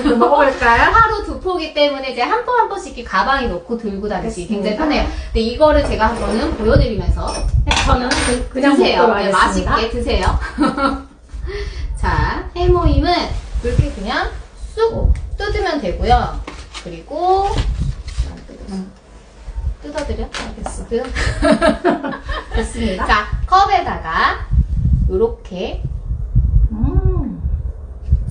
이렇게 먹어볼까요? 하루 두 포기 때문에 이제 한 포 한 포씩 이렇게 가방에 넣고 들고 다니기 굉장히. 편해요. 근데 이거를 제가 저는 보여드리면서 저는 그, 그냥 드세요. 네. 맛있게 드세요. 자, 해모임은 이렇게 그냥 쑥 뜯으면 되고요. 그리고 음, 뜯어드려? 알겠어. 뜯어. 됐습니다. 자, 컵에다가 이렇게 음.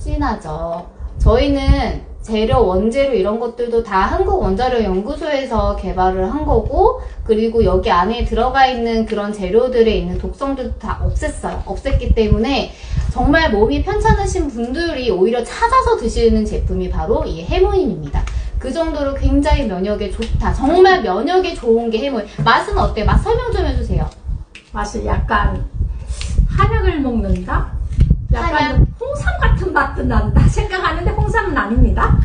진하죠. 저희는 재료, 원재료 이런 것들도 다 한국 원자료 연구소에서 개발을 한 거고, 그리고 여기 안에 들어가 있는 그런 재료들에 있는 독성들도 다 없앴어요. 없앴기 때문에 정말 몸이 편찮으신 분들이 오히려 찾아서 드시는 제품이 바로 이 해모임입니다. 그 정도로 굉장히 면역에 좋다. 정말 면역에 좋은 게 해모임. 맛은 어때? 맛 설명 좀 해주세요. 맛이 약간 한약을 먹는다? 약간? 홍삼 같은 맛도 난다 생각하는데 홍삼은 아닙니다.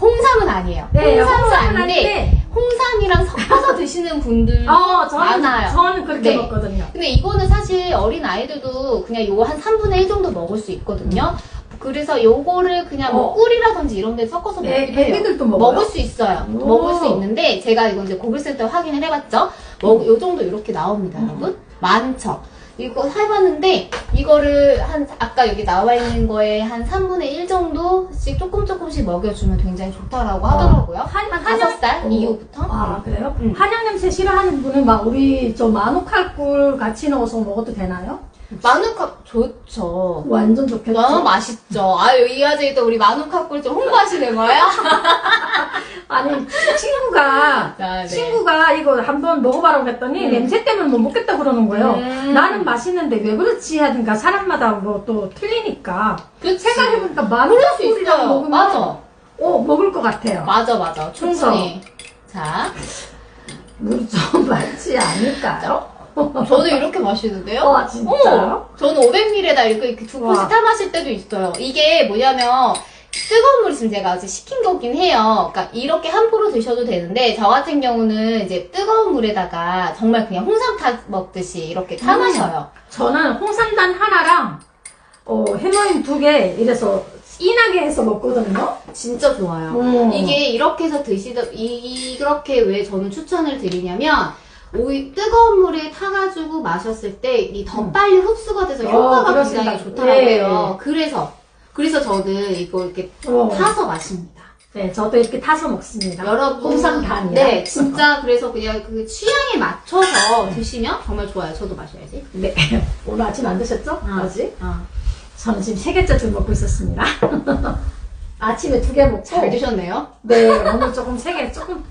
홍삼은 아니에요. 네, 홍삼은, 홍삼은 아닌데 홍삼이랑 섞어서 드시는 분들 어, 저는, 많아요. 저는 그렇게 네. 먹거든요. 근데 이거는 사실 어린 아이들도 그냥 요거 한 3분의 1 정도 먹을 수 있거든요. 그래서 요거를 그냥 뭐 어. 꿀이라든지 이런 데 섞어서 네, 먹기도 해요. 애기들도 먹어요. 먹을 수 있어요. 오. 먹을 수 있는데 제가 이거 이제 고글센터 확인을 해봤죠. 먹, 요 정도 이렇게 나옵니다, 음. 여러분. 많죠. 이거 해봤는데 이거를 한 아까 여기 나와 있는 거에 한 3분의 1 정도씩 조금 조금씩 먹여주면 굉장히 좋다라고 하더라고요. 한- 한 한- 5살 어. 이후부터. 아, 그래요? 음. 한약 냄새 싫어하는 분은 막 우리 저 마누칼꿀 같이 넣어서 먹어도 되나요? 마누카 좋죠. 완전 좋겠죠? 너무 맛있죠. 아유, 이 와중에 또 우리 마누카 꿀 좀 홍보하시는 거예요? 아니 친구가 자, 네. 친구가 이거 한번 먹어봐라고 했더니 음. 냄새 때문에 못 먹겠다 그러는 거예요. 음. 나는 맛있는데 왜 그렇지 하든가 사람마다 뭐 또 틀리니까 그치. 생각해보니까 마누라 꿀이랑 있어요. 먹으면 맞아. 어 먹을 것 같아요. 맞아, 맞아. 충분히. 자, 물이 좀 많지 않을까요? 저도 이렇게 마시는데요? 어, 진짜요? 어, 저는 500ml에다 이렇게, 이렇게 두 와. 포씩 타 마실 때도 있어요. 이게 뭐냐면, 뜨거운 물 있으면 제가 어제 시킨 거긴 해요. 그러니까 이렇게 한 포로 드셔도 되는데, 저 같은 경우는 이제 뜨거운 물에다가 정말 그냥 홍삼 타 먹듯이 이렇게 타 음. 마셔요. 저는 홍삼단 하나랑 어, 해머임 두개 이래서 진하게 해서 먹거든요. 진짜 좋아요. 음. 이게 이렇게 해서 드시다 이- 이렇게 왜 저는 추천을 드리냐면 오이 뜨거운 물에 타가지고 마셨을 때 이 더 음. 빨리 흡수가 돼서 어, 효과가 그렇습니다. 굉장히 좋더라고요. 네. 그래서 그래서 저는 이거 이렇게 어. 타서 마십니다. 네, 저도 이렇게 타서 먹습니다. 여러분 홍삼단이요. 네, 진짜 그래서 그냥 그 취향에 맞춰서 드시면 정말 좋아요. 저도 마셔야지. 네. 오늘 아침 안 드셨죠? 아직? 어, 저는 지금 세 개째쯤 먹고 있었습니다. 아침에 두 개 먹고. 잘 드셨네요. 네, 오늘 조금 세 개, 조금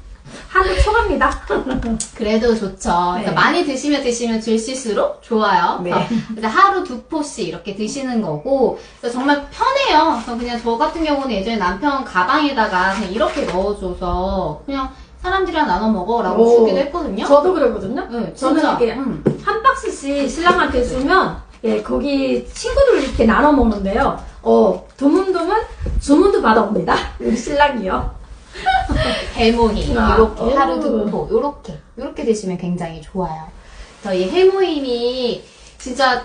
한도 초과입니다. 그래도 좋죠. 그러니까 네. 많이 드시면 드시면 드실수록 좋아요. 네. 그래서 하루 두 포씩 이렇게 드시는 거고, 정말 편해요. 그래서 그냥 저 같은 경우는 예전에 남편 가방에다가 그냥 이렇게 넣어줘서 그냥 사람들이랑 나눠 먹어라고 오. 주기도 했거든요. 저도 그러거든요. 네, 저는 진짜. 이게 음. 한 박스씩 신랑한테 주면, 예, 거기 친구들 이렇게 나눠 먹는데요. 어, 드문드문 주문도 받아옵니다. 우리 신랑이요. 해모임 아, 이렇게 오. 하루 두 포, 요렇게 요렇게 드시면 굉장히 좋아요. 저희 해모임이 진짜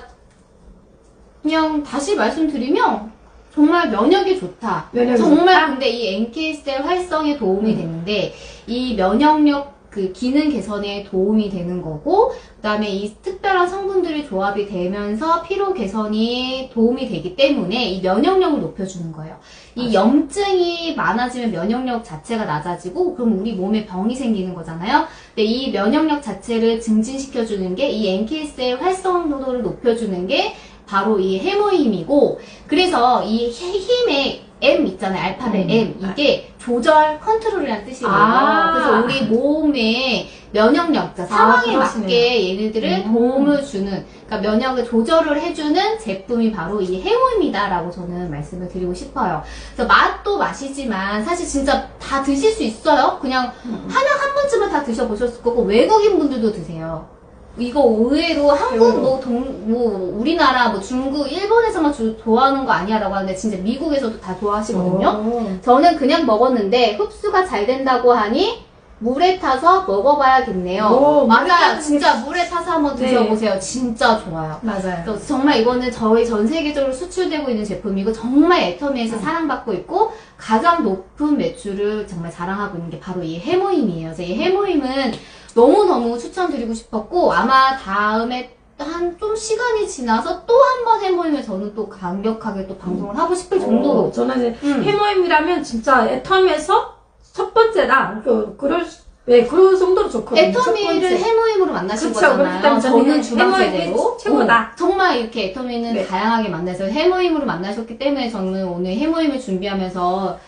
그냥 다시 말씀드리면 정말 면역에 좋다. 면역이 정말 좋다? 근데 이 NK셀 활성에 도움이 되는데 이 면역력 그 기능 개선에 도움이 되는 거고 그 다음에 이 특별한 성분들이 조합이 되면서 피로 개선이 도움이 되기 때문에 이 면역력을 높여주는 거예요. 이 염증이 많아지면 면역력 자체가 낮아지고 그럼 우리 몸에 병이 생기는 거잖아요. 근데 이 면역력 자체를 증진시켜주는 게 이 NK셀 활성도를 높여주는 게 바로 이 해모 힘이고 그래서 이 해- 힘의 M 있잖아요. 알파벳 음. M 이게 조절 컨트롤이라는 뜻이에요. 아. 그래서 우리 몸의 면역력, 그러니까 상황에 그렇습니다. 맞게 얘네들을 음. 도움을 주는, 그러니까 면역을 조절을 해주는 제품이 바로 이 해모임이다라고 저는 말씀을 드리고 싶어요. 그래서 맛도 맛이지만 사실 진짜 다 드실 수 있어요. 그냥 음. 한약 한 번쯤은 다 드셔보셨을 거고 외국인 분들도 드세요. 이거 의외로 한국. 뭐 동, 뭐 우리나라 뭐 중국 일본에서만 주- 좋아하는 거 아니야라고 하는데 진짜 미국에서도 다 좋아하시거든요. 오. 저는 그냥 먹었는데 흡수가 잘 된다고 하니 물에 타서 먹어봐야겠네요. 오, 맞아요. 진짜 물에 타서 한번 네. 드셔보세요. 진짜 좋아요. 맞아요. 정말 이거는 저희 전 세계적으로 수출되고 있는 제품이고 정말 애터미에서 음. 사랑받고 있고 가장 높은 매출을 정말 자랑하고 있는 게 바로 이 해모임이에요. 이 해모임은 너무너무 추천드리고 싶었고 아마 다음에 한 좀 시간이 지나서 또 한 번 해모임을 저는 또 강력하게 또 방송을 하고 싶을 정도로 어, 저는 이제 음. 해모임이라면 진짜 애텀에서 첫 번째다. 그, 그럴, 수- 예, 그럴 정도로 좋거든요. 첫 애터미를. 해모임으로 만나신 그쵸, 거잖아요. 저는 저는 주방 해모임이 세대로 최고다. 어, 정말 이렇게 애터미는 네. 다양하게 만나서 해모임으로 만나셨기 때문에 저는 오늘 해모임을 준비하면서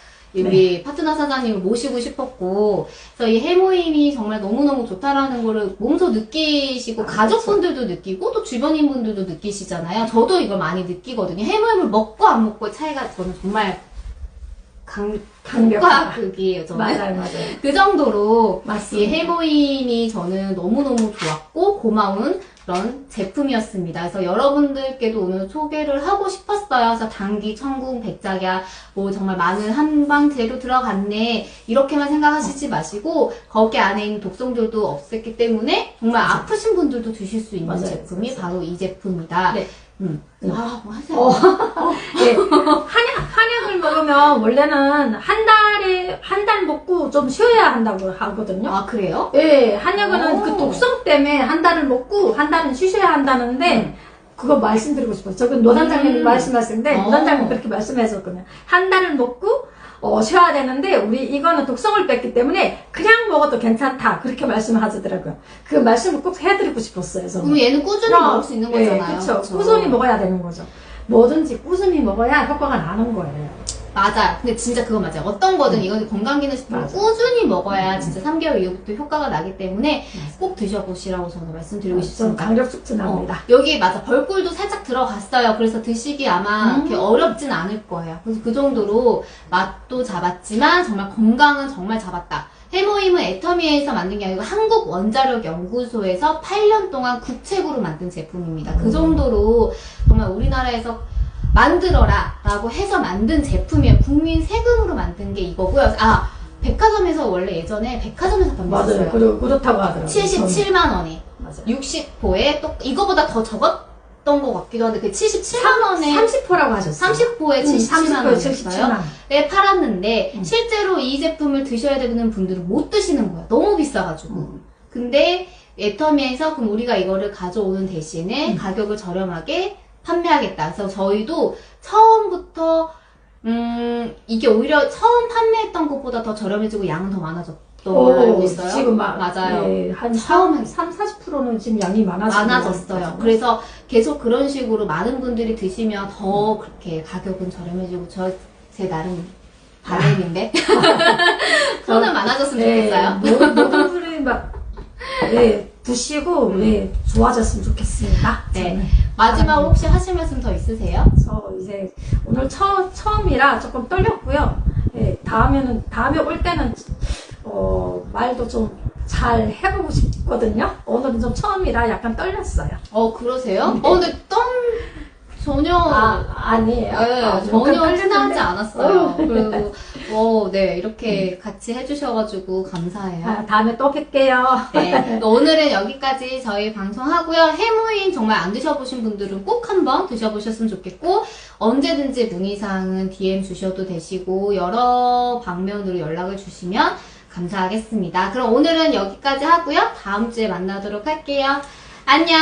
네. 우리 파트너 사장님을 모시고 싶었고 그래서 이 해모임이 정말 너무너무 좋다라는 거를 몸소 느끼시고 아, 가족분들도 느끼고 또 주변인 분들도 느끼시잖아요. 저도 이걸 많이 느끼거든요. 해모임을 먹고 안 먹고의 차이가 저는 정말 강, 강력하다. 극이에요. 저는. 맞아요, 맞아요. 그 정도로 이 맞습니다. 해모임이 저는 너무너무 좋았고 고마운 그런 제품이었습니다. 그래서 여러분들께도 오늘 소개를 하고 싶었어요. 그래서 당기, 청궁, 백작야 뭐 정말 많은 한방 재료 들어갔네 이렇게만 생각하시지 마시고 거기 안에 있는 독성들도 없었기 때문에 정말 맞아요. 아프신 분들도 드실 수 있는 맞아요. 제품이 맞아요. 바로 이 제품이다. 네. 음. 네. 아, 뭐 하세요. 어, 예. 한약, 한약을 먹으면 원래는 한 달 에, 한 달 먹고 좀 쉬어야 한다고 하거든요. 아, 그래요? 예, 한약은 오. 그 독성 때문에 한 달을 먹고 한 달은 쉬셔야 한다는데, 음. 그거 말씀드리고 싶어요. 저건 노단장님이 음. 말씀하시는데, 어. 노단장님 그렇게 말씀하셨거든요. 한 달을 먹고, 어, 쉬어야 되는데, 우리 이거는 독성을 뺐기 때문에 그냥 먹어도 괜찮다. 그렇게 말씀을 하시더라고요. 그 말씀을 꼭 해드리고 싶었어요, 저는. 그럼 얘는 꾸준히 어, 먹을 수 있는 네, 거잖아요. 그쵸. 그쵸? 꾸준히 먹어야 되는 거죠. 뭐든지 꾸준히 먹어야 효과가 나는 거예요. 맞아요. 근데 진짜 그거 맞아요. 어떤 거든 이건 건강기능식품을. 꾸준히 먹어야 진짜 3개월 이후부터 효과가 나기 때문에. 꼭 드셔보시라고 저는 말씀드리고 좀 싶습니다. 강력 추천합니다. 어, 여기 맞아 벌꿀도 살짝 들어갔어요. 그래서 드시기 아마 음. 이렇게 어렵진 않을 거예요. 그래서 그 정도로 맛도 잡았지만 정말 건강은 정말 잡았다. 해모임은 애터미에서 만든 게 아니고 한국 원자력 연구소에서 8년 동안 국책으로 만든 제품입니다. 그 음. 정도로 정말 우리나라에서 만들어라 라고 해서 만든 제품이에요. 국민 세금으로 만든 게 이거고요. 아 백화점에서 원래 예전에 백화점에서 판매했어요. 맞아요. 그렇, 그렇다고 하더라고요. 77만 원에 맞아요. 60호에 또 이거보다 더 적었던 것 같기도 한데 그 77만 원에 30%라고 하셨어요. 30호에 77만 30%에 원이었어요. 77만 에 팔았는데 음. 실제로 이 제품을 드셔야 되는 분들은 못 드시는 거야. 너무 비싸가지고. 음. 근데 애터미에서 그럼 우리가 이거를 가져오는 대신에 음. 가격을 저렴하게 판매하겠다. 그래서 저희도 처음부터 음 이게 오히려 처음 판매했던 것보다 더 저렴해지고 양은 더 많아졌던 걸로 알고 있어요. 지금 막, 맞아요. 네, 한 처음에 3, 40%는 지금 양이 많아졌어요. 그래서 계속 그런 식으로 많은 분들이 드시면 더 그렇게 가격은 저렴해지고 저 제 나름 바램인데 손은 많아졌으면 좋겠어요. 모든, 모든 분이 막, 네, 드시고, 네, 좋아졌으면 좋겠습니다. 네. 저는. 마지막으로 혹시 하실 말씀 더 있으세요? 저 이제 오늘 처, 처음이라 조금 떨렸고요. 예, 다음에는, 다음에 올 때는, 어, 말도 좀 잘 해보고 싶거든요. 오늘은 좀 처음이라 약간 떨렸어요. 어 그러세요? 네. 어 근데 떤 전혀 아, 아니에요. 네, 아, 전혀 약간 떨렸는데. 않았어요. 그리고 어, 네 이렇게 같이 해주셔가지고 감사해요. 아, 다음에 또 뵐게요. 네, 오늘은 여기까지 저희 방송하고요. 해무인 정말 안 드셔보신 분들은 꼭 한번 드셔보셨으면 좋겠고 언제든지 문의사항은 DM 주셔도 되시고 여러 방면으로 연락을 주시면 감사하겠습니다. 그럼 오늘은 여기까지 하고요. 다음 주에 만나도록 할게요. 안녕.